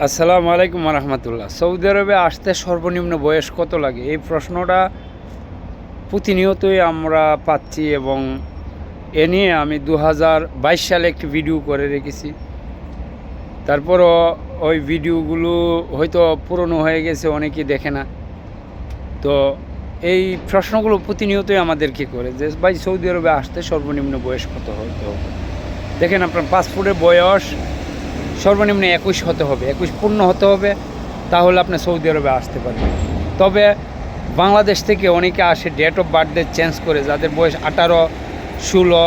আসসালামু আলাইকুম রহমতুল্লাহ সৌদি আরবে আসতে সর্বনিম্ন বয়স কত লাগে? এই প্রশ্নটা প্রতিনিয়তই আমরা পাচ্ছি এবং এ নিয়ে আমি দু হাজার বাইশ সালে একটি ভিডিও করে রেখেছি। তারপরও ওই ভিডিওগুলো হয়তো পুরনো হয়ে গেছে, অনেকেই দেখে না। তো এই প্রশ্নগুলো প্রতিনিয়তই আমাদেরকে করে যে, ভাই, সৌদি আরবে আসতে সর্বনিম্ন বয়স কত হতে হবে? দেখেন আপনার পাসপোর্টের বয়স সর্বনিম্ন একুশ হতে হবে, একুশ পূর্ণ হতে হবে, তাহলে আপনি সৌদি আরবে আসতে পারবেন। তবে বাংলাদেশ থেকে অনেকে আসে ডেট অফ বার্থডে চেঞ্জ করে, যাদের বয়স আঠারো, ষোলো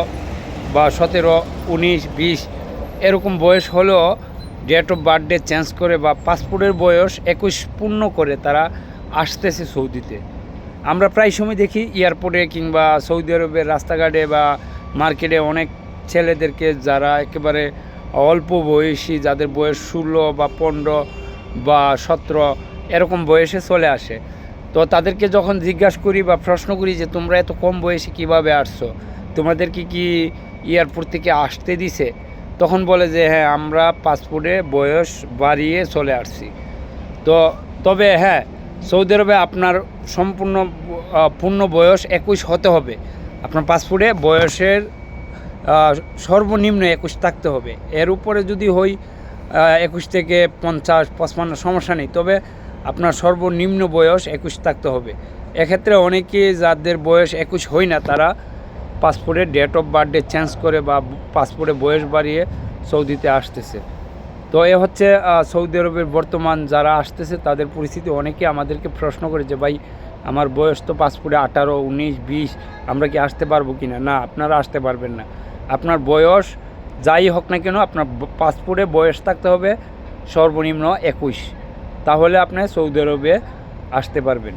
বা সতেরো, উনিশ, বিশ, এরকম বয়স হলেও ডেট অফ বার্থডে চেঞ্জ করে বা পাসপোর্টের বয়স একুশ পূর্ণ করে তারা আসতেছে সৌদিতে। আমরা প্রায় সময় দেখি এয়ারপোর্টে কিংবা সৌদি আরবের রাস্তাঘাটে বা মার্কেটে অনেক ছেলেদেরকে যারা একেবারে অল্প বয়সী, যাদের বয়স ষোলো বা পনেরো বা সতেরো, এরকম বয়সে চলে আসে। তো তাদেরকে যখন জিজ্ঞাসা করি বা প্রশ্ন করি যে, তোমরা এত কম বয়সে কীভাবে আসছো? তোমাদেরকে কি এয়ারপোর্ট থেকে আসতে দিছে? তখন বলে যে হ্যাঁ আমরা পাসপোর্টে বয়স বাড়িয়ে চলে আসছি। তো তবে হ্যাঁ সৌদি আরবে আপনার সম্পূর্ণ পূর্ণ বয়স একুশ হতে হবে। আপনার পাসপোর্টে বয়সের সর্বনিম্ন একুশ থাকতে হবে। এর উপরে যদি হই একুশ থেকে পঞ্চাশ, পঁচপান্ন সমস্যা নেই। তবে আপনার সর্বনিম্ন বয়স একুশ থাকতে হবে। এক্ষেত্রে অনেকে যাদের বয়স একুশ হয় না, তারা পাসপোর্টের ডেট অফ বার্থডে চেঞ্জ করে বা পাসপোর্টে বয়স বাড়িয়ে সৌদিতে আসতেছে। তো এ হচ্ছে সৌদি আরবের বর্তমান যারা আসতেছে, তাদের পরিস্থিতি। অনেকে আমাদেরকে প্রশ্ন করে যে, ভাই, আমার বয়স তো পাসপোর্টে আঠারো, উনিশ, বিশ, আমরা কি আসতে পারব কি না না, আপনারা আসতে পারবেন না। আপনার বয়স যাই হোক না কেন, আপনার পাসপোর্টে বয়স থাকতে হবে সর্বনিম্ন একুশ। তাহলে আপনি সৌদি আরবে আসতে পারবেন।